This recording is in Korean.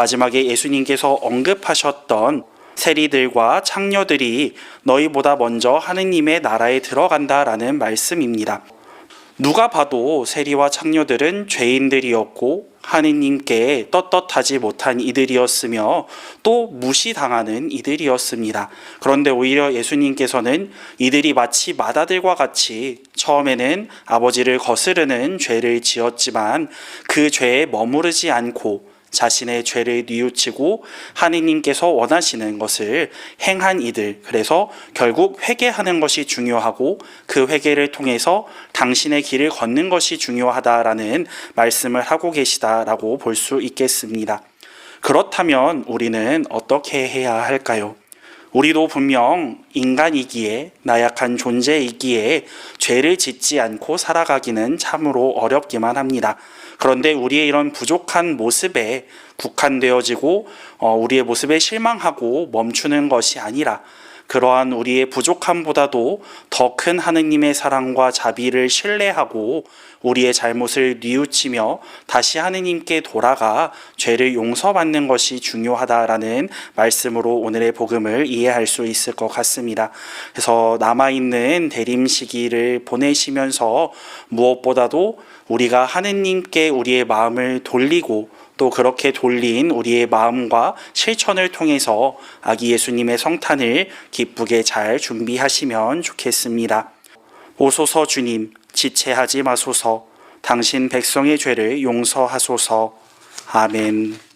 마지막에 예수님께서 언급하셨던 세리들과 창녀들이 너희보다 먼저 하느님의 나라에 들어간다라는 말씀입니다. 누가 봐도 세리와 창녀들은 죄인들이었고 하느님께 떳떳하지 못한 이들이었으며 또 무시당하는 이들이었습니다. 그런데 오히려 예수님께서는 이들이 마치 마다들과 같이 처음에는 아버지를 거스르는 죄를 지었지만 그 죄에 머무르지 않고 자신의 죄를 뉘우치고 하느님께서 원하시는 것을 행한 이들 그래서 결국 회개하는 것이 중요하고 그 회개를 통해서 당신의 길을 걷는 것이 중요하다라는 말씀을 하고 계시다라고 볼 수 있겠습니다. 그렇다면 우리는 어떻게 해야 할까요? 우리도 분명 인간이기에 나약한 존재이기에 죄를 짓지 않고 살아가기는 참으로 어렵기만 합니다. 그런데 우리의 이런 부족한 모습에 국한되어지고 어, 우리의 모습에 실망하고 멈추는 것이 아니라 그러한 우리의 부족함보다도 더 큰 하느님의 사랑과 자비를 신뢰하고 우리의 잘못을 뉘우치며 다시 하느님께 돌아가 죄를 용서받는 것이 중요하다라는 말씀으로 오늘의 복음을 이해할 수 있을 것 같습니다. 그래서 남아있는 대림 시기를 보내시면서 무엇보다도 우리가 하느님께 우리의 마음을 돌리고 또 그렇게 돌린 우리의 마음과 실천을 통해서 아기 예수님의 성탄을 기쁘게 잘 준비하시면 좋겠습니다. 오소서 주님, 지체하지 마소서, 당신 백성의 죄를 용서하소서. 아멘.